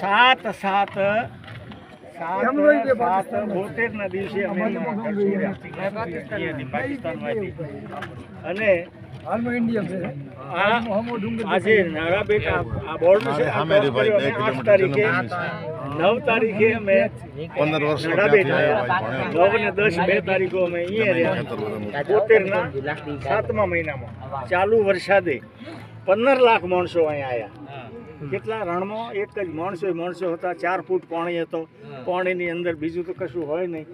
સાત સાત દિવસે અને આજે આ બોર્ડ છે આઠ તારીખે નવ તારીખે અમે પંદર વર્ષ નવ ને દસ બે તારીખો અમે અહીંયા રહ્યા. ના સાતમા મહિનામાં. ચાલુ વરસાદે પંદર લાખ માણસો અહીંયા આવ્યા. કેટલા રણમાં એક જ માણસો માણસો હતા ચાર ફૂટ પાણી હતો. પાણીની અંદર બીજું તો કશું હોય નહીં.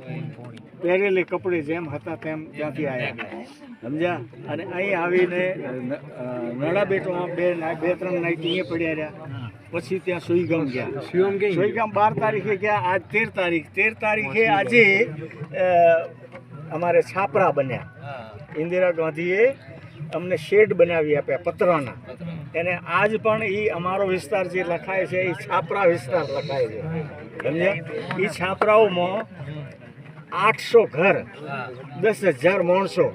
પહેરેલી કપડે જેમ હતા તેમ ત્યાંથી આવ્યા સમજ્યા? અને અહીં આવીને નળાબેટમાં બે બે ત્રણ નાઈટ અહીંયા પડ્યા રહ્યા. પછી ત્યાં સુઈગામ ગયા. સુઈગામ બાર તારીખે ગયા. આજ તેર તારીખ. તેર તારીખે આજે અમારે છાપરા બન્યા. ઇન્દિરા ગાંધીએ અમને શેડ બનાવી આપ્યા પતરાના. એને આજ પણ એ અમારો વિસ્તાર જે લખાય છે એ છાપરા વિસ્તાર લખાય છે. સમજ્યા? એ છાપરાઓમાં આઠસો ઘર, દસ હજાર માણસો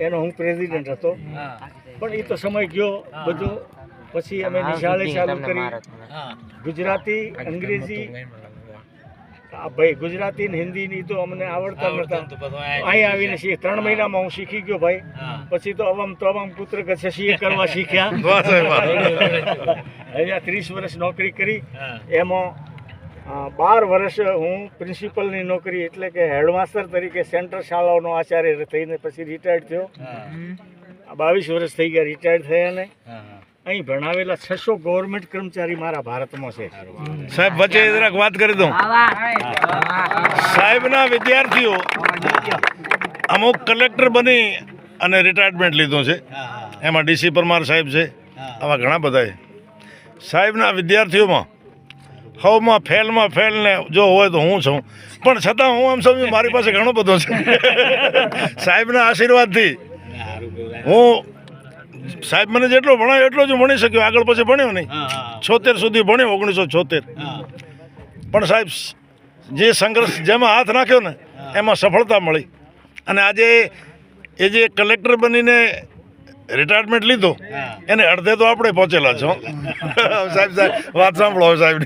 એનો હું પ્રેસિડેન્ટ હતો. પણ એ તો સમય ગયો બધું. પછી અમે નિશાળે ચાલુ કરી. ગુજરાતી, અંગ્રેજી આ ભાઈ ગુજરાતી ને હિન્દી ની તો અમને આવડતા નતા. અહીં આવીને શીખ. ત્રણ મહિનામાં હું શીખી ગયો ભાઈ. પછી તો અવમ તો અવમ પુત્ર કચ્છ કરવા શીખ્યા. વાહ સાહેબ વાહ. અહીંયા ત્રીસ વર્ષ નોકરી કરી. એમાં બાર વર્ષ હું પ્રિન્સિપલની નોકરી એટલે કે હેડમાસ્ટર તરીકે સેન્ટ્રલ શાળાઓનો આચાર્ય થઈને પછી રિટાયર્ડ થયો. આ બાવીસ વર્ષ થઈ ગયા રિટાયર્ડ થયા ને. અહીં ભણાવેલા છસો ગવર્મેન્ટ કર્મચારી મારા ભારતમાં છે. સાહેબ વચ્ચે જરાક વાત કરી દઉં. સાહેબના વિદ્યાર્થીઓ અમુક કલેક્ટર બની અને રિટાયરમેન્ટ લીધું છે. એમાં ડીસી પરમાર સાહેબ છે. આવા ઘણા બધા સાહેબના વિદ્યાર્થીઓમાં હવમાં ફેલમાં ફેલ ને જો હોય તો હું છું. પણ છતાં હું આમ સમજુ મારી પાસે ઘણો બધો છે. સાહેબના આશીર્વાદથી હું સાહેબ મને જેટલો ભણાયો એટલો જ હું ભણી શક્યો. આગળ પછી ભણ્યો નહીં. છોતેર સુધી ભણ્યો ઓગણીસો છોતેર. પણ સાહેબ જે સંઘર્ષ જેમાં હાથ નાખ્યો ને એમાં સફળતા મળી. અને આજે એ જે કલેક્ટર બનીને રિટાયરમેન્ટ લીધો એને અડધે તો આપણે પહોંચેલા છો. સાહેબ સાહેબ વાત સાંભળો સાહેબ.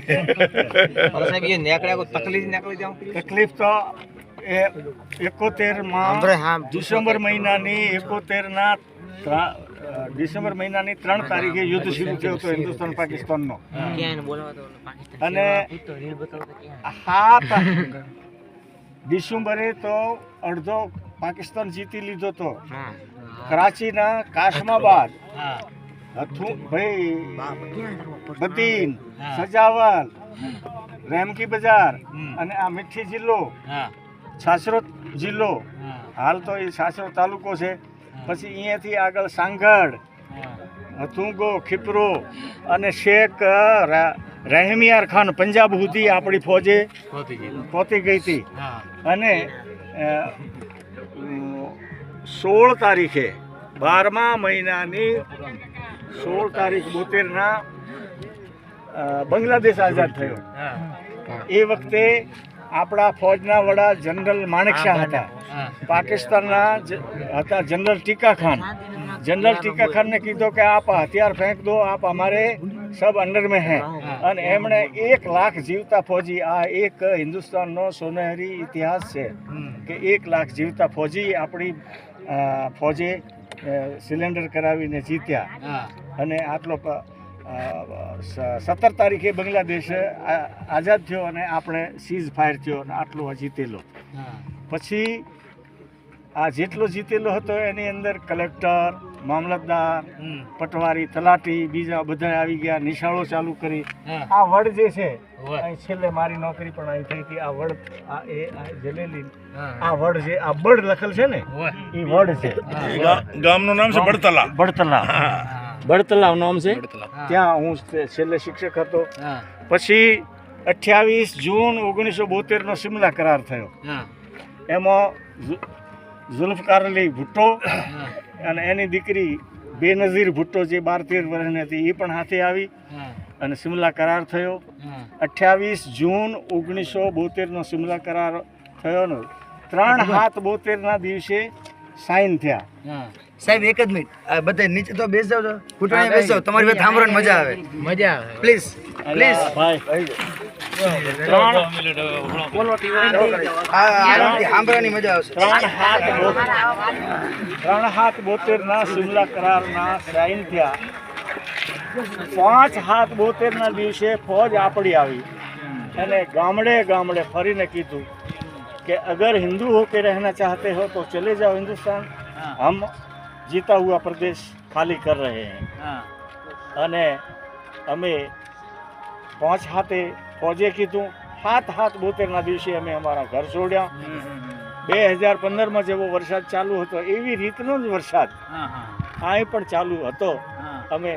એ નેકળ્યા તકલીફ નીકળી જાવ તકલીફ તો એ એકોતેરમાં ડિસેમ્બર મહિનાની એકોતેરના ડિસેમ્બર મહિનાની ત્રણ તારીખે યુદ્ધ શરૂ થયો હતો હિન્દુસ્તાન પાકિસ્તાનનો. અને સાત ડિસેમ્બરે તો અડધો પાકિસ્તાન જીતી લીધો તો. કરાચીના કાશમાબાદ હથુ ભાઈ બતીન સજાવલ રેમકી બજાર અને આ મીઠી જિલ્લો. છાસરો જિલ્લો. હાલ તો એ છાસરો તાલુકો છે. પછી અહીંયાથી આગળ સાંગડ હથુંગો ખીપરો અને શેખ રહેમિયાર ખાન પંજાબ સુધી આપણી ફોજે પહોંચી ગઈ. હતી. અને સોળ તારીખે બારમા મહિનાની સોળ તારીખ બોતેરના બાંગ્લાદેશ આઝાદ થયો. એ વખતે આપણા ફોજના વડા જનરલ માણેકશાહ હતા. પાકિસ્તાનના હતા જનરલ ટીકા ખાન જનરલ ટીકા ખાનને કીધો કે આપ હથિયાર ફેંક દો આપ અમારે સબ અંડર મેં હે. અને એમણે એક લાખ જીવતા ફોજી આ એક હિન્દુસ્તાનનો સોનેહરી ઇતિહાસ છે કે એક લાખ જીવતા ફોજી આપણી ફોજે સિલિન્ડર કરાવીને જીત્યા. અને આટલો સત્તર તારીખે બાંગ્લાદેશ આઝાદ થયો અને આપણે સીઝ ફાયર થયો અને આટલો જીતેલો. પછી આ જેટલો જીતેલો હતો એની અંદર કલેક્ટર મામલતદાર પટવારી તલાટી બીજા બધા આવી ગયા નિશાળો ચાલુ કરી. આ વડ જે છે અહીં છેલ્લે મારી નોકરી પણ અહીં થઈ હતી. આ વડ આ એ આ જલેલી આ વડ છે આ બડ લખેલ છે ને એ વડ છે. ગામનું નામ છે બડતલા. બડતલા. બડતલાવ નામ છે? ત્યાં હું છેલ્લે શિક્ષક હતો. પછી અઠ્યાવીસ જૂન ઓગણીસો બોતેરનો સિમલા કરાર થયો. એમાં જુ- ઝુલ્ફકાર અલી ભુટ્ટો અને એની દીકરી બેનઝીર ભુટ્ટો જે બાર તેર વર્ષની હતી એ પણ હાથે આવી અને સિમલા કરાર થયો. અઠ્યાવીસ જૂન ઓગણીસો બોતેરનો સિમલા કરાર થયોનો ત્રણ હાથ બોતેરના દિવસે સાઇન થયા. સાહેબ એક જ મિનિટ. આ બધા નીચે તો બેસી જાવ છો ઘૂંટણે બેસી તમારી વાત સાંભળવાની મજા આવે. મજા આવે. પ્લીઝ પ્લીઝ ભાઈ. સાંભળવાની મજા ત્રણ હાથ બોતેર ના સિમલા કરાર ના સાઈન થયા. પાંચ હાથ બોતેર ના દિવસે ફોજ આપડી આવી અને ગામડે ગામડે ફરીને કીધું કે અગર હિન્દુ હો કે રહેના ચાહતે હો તો ચલે જાઓ હિન્દુસ્તાન. હમ જીતા હુઆ પ્રદેશ ખાલી કર રહે હૈ. અને અમે પાંચ હાથે ફોજે કીધું સાત હાથ બોતેરના દિવસે અમે અમારા ઘર છોડ્યા. બે હજાર પંદરમાં જેવો વરસાદ ચાલુ હતો એવી રીતનો જ વરસાદ. આ પણ ચાલુ હતો. અમે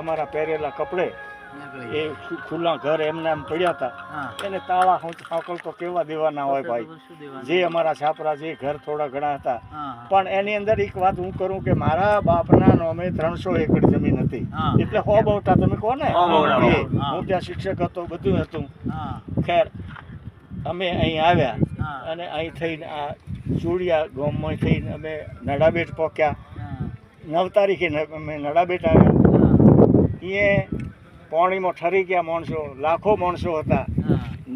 અમારા પહેરેલા કપડે એ ખુલ્લા ઘર એમને એમ પડ્યા હતા એને તાળા હાંકલ તો કેવા દેવાના હોય ભાઈ? જે અમારા છાપરા જે ઘર થોડા ઘણા હતા. પણ એની અંદર એક વાત હું કરું કે મારા બાપના નામે ત્રણસો એકડ જમીન હતી. એટલે હો બવટા તમે કહો ને હો. ત્યાં શિક્ષક હતો બધું હતું. ખેર અમે અહીં આવ્યા અને અહીં થઈને આ ચૂડિયા ગામમાં થઈને અમે નડાબેટ પહોંચ્યા. નવ તારીખે અમે નડાબેટ આવ્યા. એ પાણીમાં ઠરી ગયા માણસો લાખો માણસો હતા.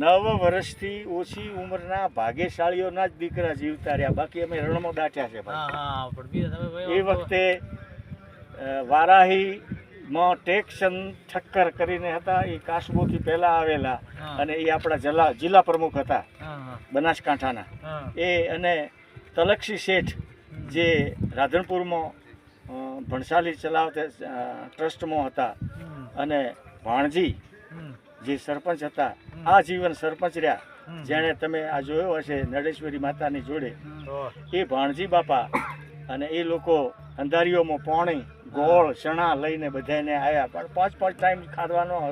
નવ વર્ષથી ઓછી ઉંમરના ભાગ્યશાળીઓના જ દીકરા જીવતા રહ્યા. બાકી અમે રણમાં દાટ્યા છે ભાઈ. એ વખતે વારાહી વારાહીમાં ટેકચંદ ઠક્કર કરીને હતા. એ કાસબોથી પહેલા આવેલા અને એ આપણા જિલ્લા જિલ્લા પ્રમુખ હતા. બનાસકાંઠાના. એ અને તલક્ષી શેઠ જે રાધનપુરમાં ભણસાલી ચલાવતા ટ્રસ્ટમાં હતા. અને ભાણજી જે સરપંચ હતા આ જીવન સરપંચ રહ્યા. જેણે તમે આ જોયો હશે નડેશ્વરી માતાની જોડે. એ ભાણજી બાપા અને એ લોકો અંધારીઓમાં પાણી ગોળ ચણા લઈને બધાને આવ્યા પણ પાંચ પાંચ ટાઈમ ખાવાનું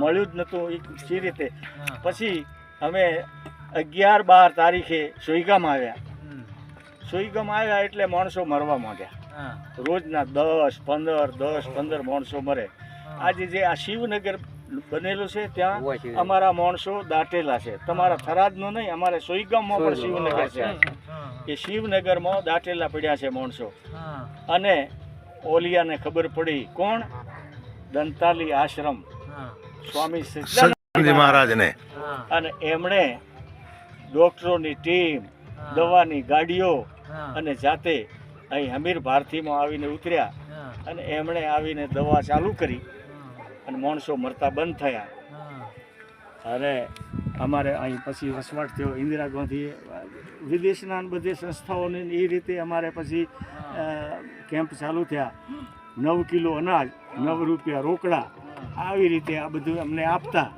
મળ્યું જ નહોતું એ સી રીતે? પછી અમે અગિયાર બાર તારીખે સોઈગામ આવ્યા. સોઈગામ આવ્યા એટલે માણસો મરવા માંડ્યા. રોજના દસ પંદર દસ પંદર માણસો મરે. આજે જે આ શિવનગર બનેલું છે ત્યાં અમારા માણસો દાટેલા છે. તમારા થરાદનું નહીં અમારે સોઈગામમાં પણ શિવનગર છે. એ શિવનગરમાં દાટેલા પડ્યા છે માણસો. અને ઓલિયાને ખબર પડી કોણ? દંતાલી આશ્રમ. સ્વામી સચ્ચિદાનંદ મહારાજને. અને એમણે ડોક્ટરોની ટીમ દવાની ગાડીઓ અને જાતે અહીં હમીર ભારતીમાં આવીને ઉતર્યા. અને એમણે આવીને દવા ચાલુ કરી. અને માણસો મરતા બંધ થયા. અને અમારે અહીં પછી વસવાટ થયો ઇન્દિરા ગાંધીએ વિદેશના બધી સંસ્થાઓને એ રીતે અમારે પછી કેમ્પ ચાલુ થયા. નવ કિલો અનાજ નવ રૂપિયા રોકડા. આવી રીતે આ બધું અમને આપતા.